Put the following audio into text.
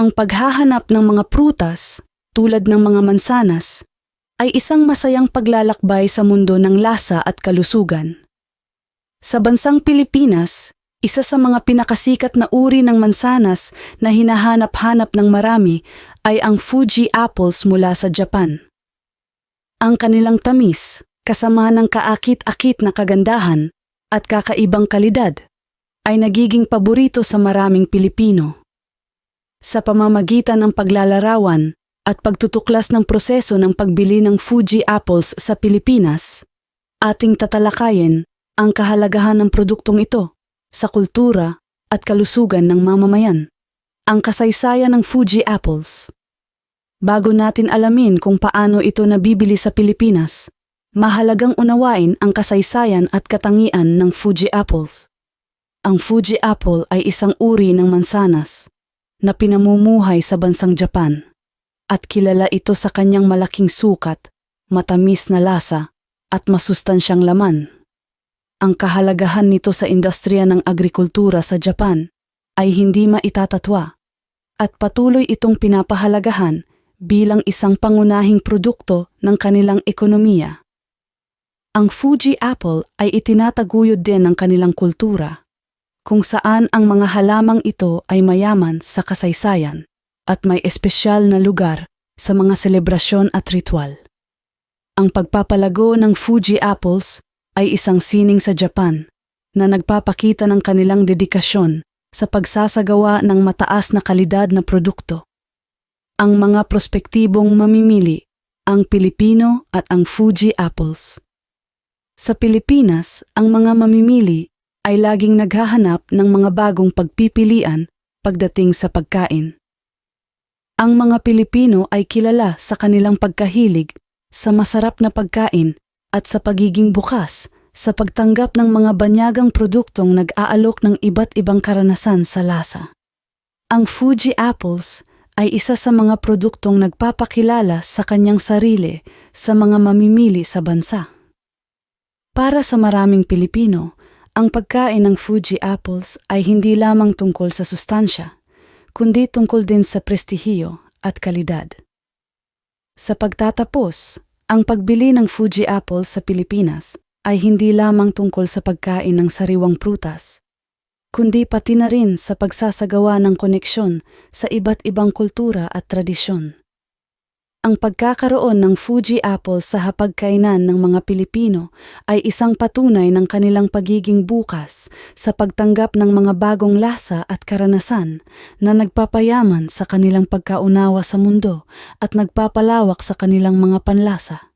Ang paghahanap ng mga prutas, tulad ng mga mansanas, ay isang masayang paglalakbay sa mundo ng lasa at kalusugan. Sa bansang Pilipinas, isa sa mga pinakasikat na uri ng mansanas na hinahanap-hanap ng marami ay ang Fuji apples mula sa Japan. Ang kanilang tamis, kasama ng kaakit-akit na kagandahan at kakaibang kalidad, ay nagiging paborito sa maraming Pilipino. Sa pamamagitan ng paglalarawan at pagtutuklas ng proseso ng pagbili ng Fuji apples sa Pilipinas, ating tatalakayin ang kahalagahan ng produktong ito sa kultura at kalusugan ng mamamayan. Ang kasaysayan ng Fuji apples. Bago natin alamin kung paano ito nabibili sa Pilipinas, mahalagang unawain ang kasaysayan at katangian ng Fuji apples. Ang Fuji apple ay isang uri ng mansanas na pinamumuhay sa bansang Japan at kilala ito sa kanyang malaking sukat, matamis na lasa at masustansyang laman. Ang kahalagahan nito sa industriya ng agrikultura sa Japan ay hindi maitatatwa at patuloy itong pinapahalagahan bilang isang pangunahing produkto ng kanilang ekonomiya. Ang Fuji apple ay itinataguyod din ng kanilang kultura, kung saan ang mga halamang ito ay mayaman sa kasaysayan at may espesyal na lugar sa mga selebrasyon at ritual. Ang pagpapalago ng Fuji apples ay isang sining sa Japan na nagpapakita ng kanilang dedikasyon sa pagsasagawa ng mataas na kalidad na produkto. Ang mga prospektibong mamimili, ang Pilipino at ang Fuji apples. Sa Pilipinas, ang mga mamimili ay laging naghahanap ng mga bagong pagpipilian pagdating sa pagkain. Ang mga Pilipino ay kilala sa kanilang pagkahilig sa masarap na pagkain at sa pagiging bukas sa pagtanggap ng mga banyagang produktong nag-aalok ng iba't ibang karanasan sa lasa. Ang Fuji apples ay isa sa mga produktong nagpapakilala sa kanyang sarili sa mga mamimili sa bansa. Para sa maraming Pilipino, ang pagkain ng Fuji apples ay hindi lamang tungkol sa sustansya, kundi tungkol din sa prestihiyo at kalidad. Sa pagtatapos, ang pagbili ng Fuji apples sa Pilipinas ay hindi lamang tungkol sa pagkain ng sariwang prutas, kundi pati na rin sa pagsasagawa ng koneksyon sa iba't ibang kultura at tradisyon. Ang pagkakaroon ng Fuji apples sa hapagkainan ng mga Pilipino ay isang patunay ng kanilang pagiging bukas sa pagtanggap ng mga bagong lasa at karanasan na nagpapayaman sa kanilang pagkaunawa sa mundo at nagpapalawak sa kanilang mga panlasa.